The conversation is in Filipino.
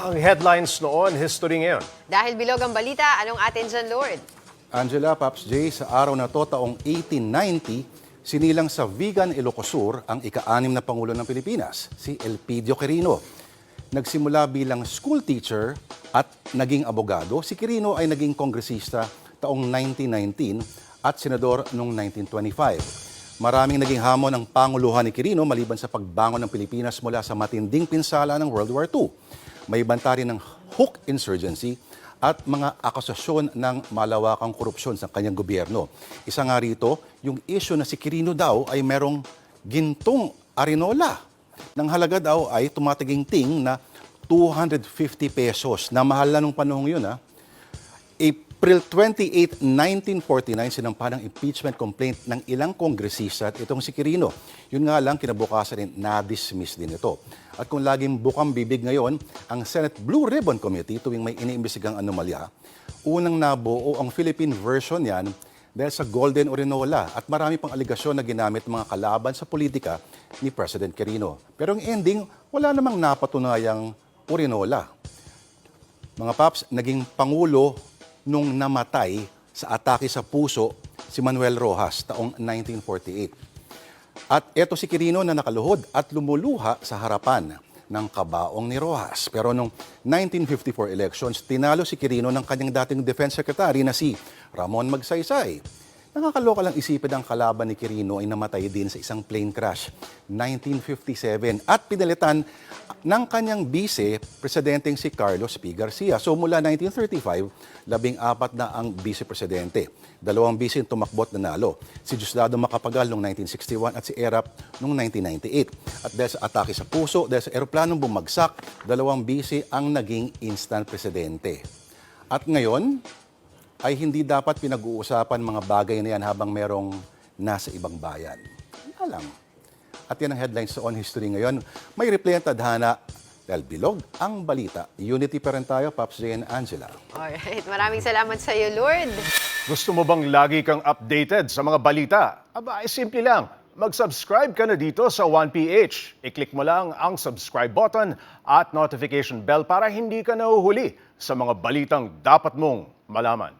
Ang headlines noon, history ngayon. Dahil bilog ang balita, anong atin dyan, Lord? Angela Paps J, sa araw na to taong 1890, sinilang sa Vigan, Ilocosur ang ika-anim na Pangulo ng Pilipinas, si Elpidio Quirino. Nagsimula bilang school teacher at naging abogado, si Quirino ay naging kongresista taong 1919 at senador noong 1925. Maraming naging hamon ang panguluhan ni Quirino maliban sa pagbangon ng Pilipinas mula sa matinding pinsala ng World War II. May banta rin ng hook insurgency at mga akusasyon ng malawakang korupsyon sa kanyang gobyerno. Isa nga rito, yung issue na si Quirino daw ay merong gintong arinola. Nang halaga daw ay tumatingting na 250 pesos. Na mahal na nung panahong yun, ha? April 28, 1949, sinampa ng impeachment complaint ng ilang kongresista at itong si Quirino. Yun nga lang, kinabukasan din, na-dismiss din ito. At kung laging bukang bibig ngayon, ang Senate Blue Ribbon Committee tuwing may iniimbestigang anomalya, unang nabuo ang Philippine version yan dahil sa Golden Orinola at marami pang aligasyon na ginamit mga kalaban sa politika ni President Quirino. Pero ang ending, wala namang napatunayang Orinola. Mga paps, naging pangulo nung namatay sa atake sa puso si Manuel Rojas taong 1948. At eto si Quirino na nakaluhod at lumuluha sa harapan ng kabaong ni Rojas. Pero nung 1954 elections, tinalo si Quirino ng kanyang dating defense secretary na si Ramon Magsaysay. Nakakaloka lang isipin ang kalaban ni Quirino ay namatay din sa isang plane crash 1957 at pinalitan ng kanyang bise, presidenteng si Carlos P. Garcia. So mula 1935, labing apat na ang vice-presidente. Dalawang bise yung tumakbot na nalo. Si Diosdado Macapagal noong 1961 at si Erap noong 1998. At dahil sa atake sa puso, dahil sa eroplanong bumagsak, dalawang bise ang naging instant presidente. At ngayon, ay hindi dapat pinag-uusapan mga bagay na yan habang merong nasa ibang bayan. Lang. At yan ang headlines sa On History ngayon. May replay ang tadhana dahil bilog ang balita. Unity pa rin tayo, Pops J and Angela. Alright, maraming salamat sa iyo, Lord. Gusto mo bang lagi kang updated sa mga balita? Aba, ay simple lang. Mag-subscribe ka na dito sa 1PH. I-click mo lang ang subscribe button at notification bell para hindi ka nahuhuli sa mga balitang dapat mong malaman.